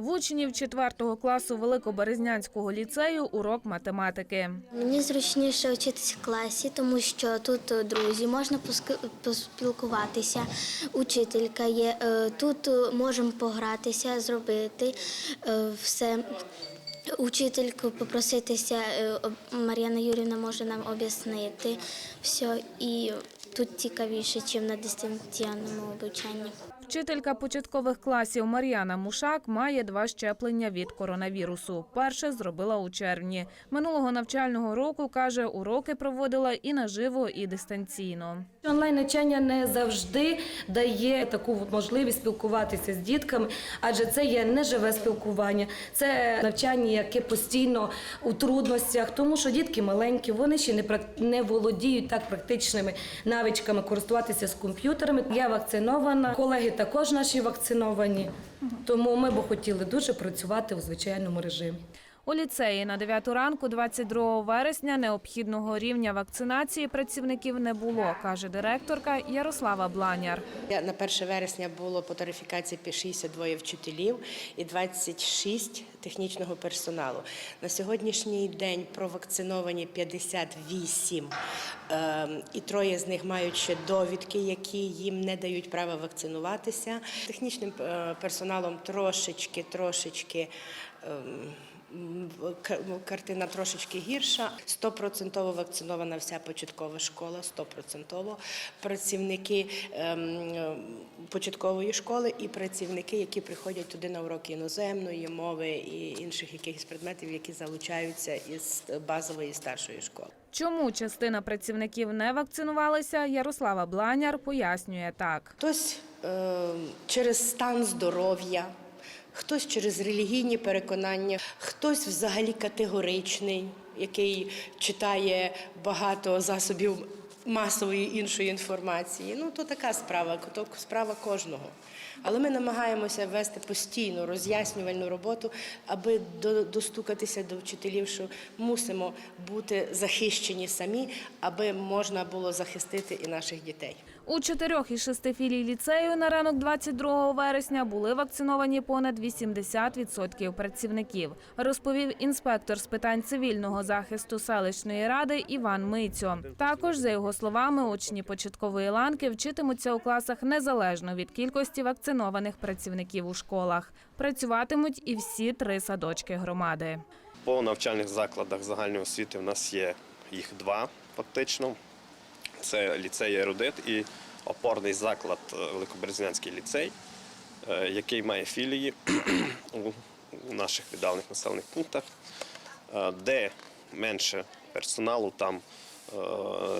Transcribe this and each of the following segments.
В учнів 4 класу Великоберезнянського ліцею урок математики. Мені зручніше вчитися в класі, тому що тут е, друзі, можна поспілкуватися, учителька є. е, Тут е, можемо погратися, зробити все. Учительку попроситися, Мар'яна Юрівна може нам об'яснити все. І тут цікавіше, ніж на дистанційному обучанні. Вчителька початкових класів Мар'яна Мушак має два щеплення від коронавірусу. Перше зробила у червні. Минулого навчального року, каже, уроки проводила і наживо, і дистанційно. Онлайн навчання не завжди дає таку можливість спілкуватися з дітками, адже це є неживе спілкування, це навчання, яке постійно у трудностях, тому що дітки маленькі, вони ще не володіють так практичними навичками користуватися з комп'ютерами. Я вакцинована, колеги також наші вакциновані, тому ми б хотіли дуже працювати у звичайному режимі. У ліцеї на 9 ранку 22 вересня необхідного рівня вакцинації працівників не було, каже директорка Ярослава Бланяр. На 1 вересня було по тарифікації пі- 62 вчителів і 26 технічного персоналу. На сьогоднішній день провакциновані 58, ем, і троє з них мають ще довідки, які їм не дають права вакцинуватися. Технічним е, персоналом трошечки, трошечки. Картина трошечки гірша. Стопроцентово вакцинована вся початкова школа, стопроцентово працівники ем, початкової школи і працівники, які приходять туди на уроки іноземної мови і інших якихось предметів, які залучаються із базової старшої школи. Чому частина працівників не вакцинувалися, Ярослава Бланяр пояснює так. Хтось е, через стан здоров'я, хтось через релігійні переконання, хтось взагалі категоричний, який читає багато засобів масової іншої інформації. Ну, то така справа, то справа кожного. Але ми намагаємося вести постійну роз'яснювальну роботу, аби до- достукатися до вчителів, що мусимо бути захищені самі, аби можна було захистити і наших дітей. У чотирьох із шести філій ліцею на ранок 22 вересня були вакциновані понад 80% працівників, розповів інспектор з питань цивільного захисту селищної ради Іван Мицьо. Також, за його словами, учні початкової ланки вчитимуться у класах незалежно від кількості вакцинованих працівників у школах. Працюватимуть і всі три садочки громади. По навчальних закладах загальної освіти в нас є їх два фактично. Це ліцей Ерудит і опорний заклад Великобрезнянський ліцей, е, який має філії у- наших віддалених населених пунктах, Е, де менше персоналу, там е,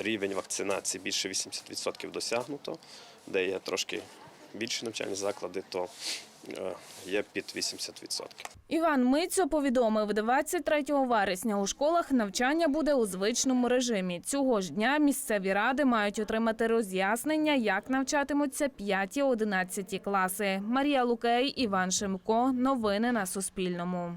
рівень вакцинації більше 80% досягнуто, де є трошки більші навчальні заклади, то е, є під 80%. Іван Мицьо повідомив, 23 вересня у школах навчання буде у звичному режимі. Цього ж дня місцеві ради мають отримати роз'яснення, як навчатимуться 5-11 класи. Марія Лукей, Іван Шимко. Новини на Суспільному.